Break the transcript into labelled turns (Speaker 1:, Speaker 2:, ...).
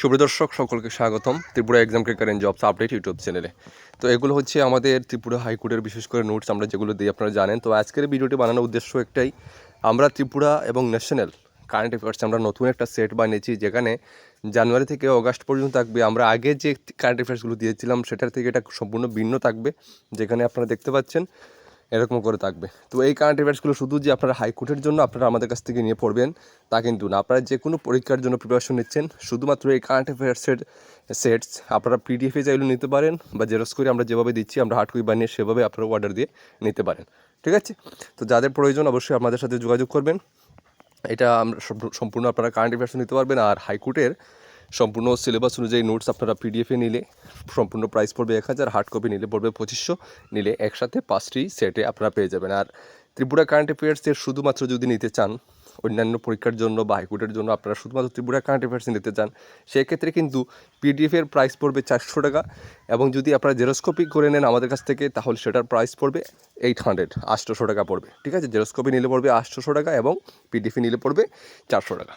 Speaker 1: সুপ্রদর্শক সকলকে স্বাগতম Tripura exam and jobs update YouTube চ্যানেলে তো এগুলো হচ্ছে আমাদের ত্রিপুরা হাইকোর্টের বিশেষ করে নোটস আমরা যেগুলো দিই, আপনারা জানেন। তো আজকের ভিডিওটি বানানোর উদ্দেশ্য একটাই, আমরা ত্রিপুরা এবং ন্যাশনাল কারেন্ট অ্যাফেয়ার্স আমরা নতুন একটা সেট বানিয়েছি, যেখানে জানুয়ারি থেকে অগাস্ট পর্যন্ত থাকবে। আমরা আগে যে কারেন্ট অ্যাফেয়ার্সগুলো দিয়েছিলাম, সেটার থেকে এটা সম্পূর্ণ ভিন্ন থাকবে, যেখানে আপনারা দেখতে পাচ্ছেন এরকম করে থাকবে। তো এই কারেন্ট অ্যাফেয়ার্সগুলো শুধু যে আপনারা হাইকোর্টের জন্য আপনারা আমাদের কাছ থেকে নিয়ে পড়বেন, তা কিন্তু না। আপনারা যে কোনো পরীক্ষার জন্য প্রিপারেশন নিচ্ছেন, শুধুমাত্র এই কারেন্ট অ্যাফেয়ার্সের সেটস আপনারা পিডিএফে চাইলে নিতে পারেন বা জেরক্স করে আমরা যেভাবে দিচ্ছি, আমরা হার্ড কপি বানিয়ে সেভাবে আপনারা অর্ডার দিয়ে নিতে পারেন। ঠিক আছে? তো যাদের প্রয়োজন অবশ্যই আমাদের সাথে যোগাযোগ করবেন। এটা আমরা সম্পূর্ণ আপনারা কারেন্ট অ্যাফেয়ার্স নিতে পারবেন আর হাইকোর্টের সম্পূর্ণ সিলেবাস অনুযায়ী নোটস আপনারা পিডিএফে নিলে, সম্পূর্ণ প্রাইস পড়বে এক হাজার হার্ড কপি নিলে পড়বে পঁচিশশো, নিলে একসাথে পাঁচটি সেটে আপনারা পেয়ে যাবেন। আর ত্রিপুরা কারেন্ট অ্যাফেয়ার্সের শুধুমাত্র যদি নিতে চান, অন্যান্য পরীক্ষার জন্য বা হাইকোর্টের জন্য আপনারা শুধুমাত্র ত্রিপুরা কারেন্ট অ্যাফেয়ার্স নিতে চান, সেক্ষেত্রে কিন্তু পিডিএফের প্রাইস পড়বে চারশো টাকা এবং যদি আপনারা জেরোস্কপি করে নেন আমাদের কাছ থেকে, তাহলে সেটার প্রাইস পড়বে এইট হান্ড্রেড আটশোশো টাকা পড়বে। ঠিক আছে? জেরোস্কপি নিলে পড়বে আটশোশো টাকা এবং পিডিএফে নিলে পড়বে চারশো টাকা।